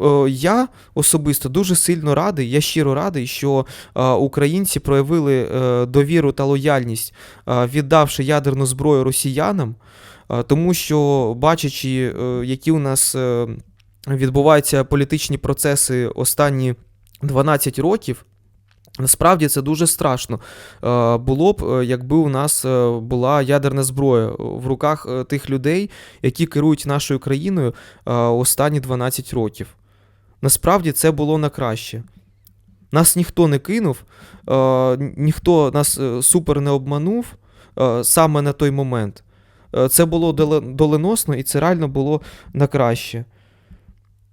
Е, Я особисто дуже сильно радий, я щиро радий, що е, українці проявили е, довіру та лояльність, віддавши ядерну зброю росіянам, тому що, бачачи, які у нас відбуваються політичні процеси останні 12 років. Насправді це дуже страшно. Було б, якби у нас була ядерна зброя в руках тих людей, які керують нашою країною останні 12 років. Насправді це було на краще. Нас ніхто не кинув, е, ніхто нас е, супер не обманув е, саме на той момент. Це було доленосно і це реально було на краще.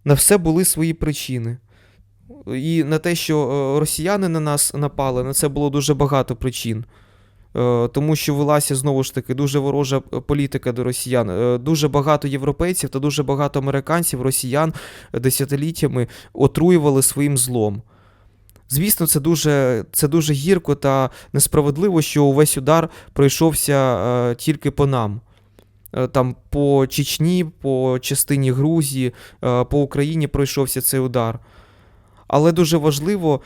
На все були свої причини. І на те, що росіяни на нас напали, на це було дуже багато причин. Е, Тому що велася знову ж таки дуже ворожа е, політика до росіян. Е, Дуже багато європейців та дуже багато американців, росіян десятиліттями отруювали своїм злом. Звісно, це дуже, це дуже гірко та несправедливо, що увесь удар пройшовся тільки по нам. Там по Чечні, по частині Грузії, по Україні пройшовся цей удар. Але дуже важливо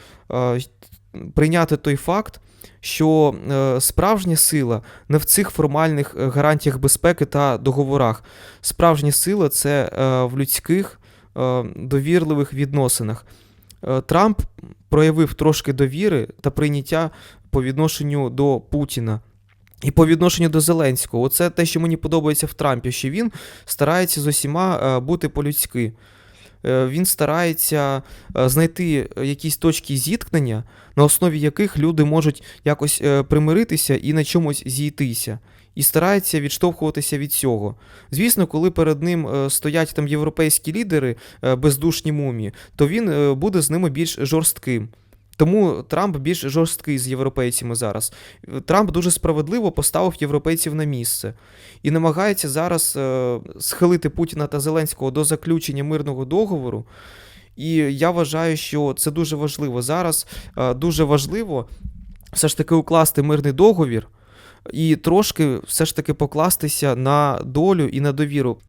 прийняти той факт, що е, справжня сила не в цих формальних е, гарантіях безпеки та договорах. Справжня сила це е, в людських довірливих відносинах. Трамп проявив трошки довіри та прийняття по відношенню до Путіна. І по відношенню до Зеленського, оце те, що мені подобається в Трампі, що він старається з усіма бути по-людськи. Е, Він старається е, знайти якісь точки зіткнення, на основі яких люди можуть якось е, примиритися і на чомусь зійтися. І старається відштовхуватися від цього. Звісно, коли перед ним стоять там європейські лідери, бездушні мумі, то він буде з ними більш жорстким. Тому Трамп більш жорсткий з європейцями зараз. Трамп дуже справедливо поставив європейців на місце і намагається зараз е, схилити Путіна та Зеленського до заключення мирного договору. І я вважаю, що це дуже важливо. Зараз е, дуже важливо все ж таки укласти мирний договір і трошки все ж таки покластися на долю і на довіру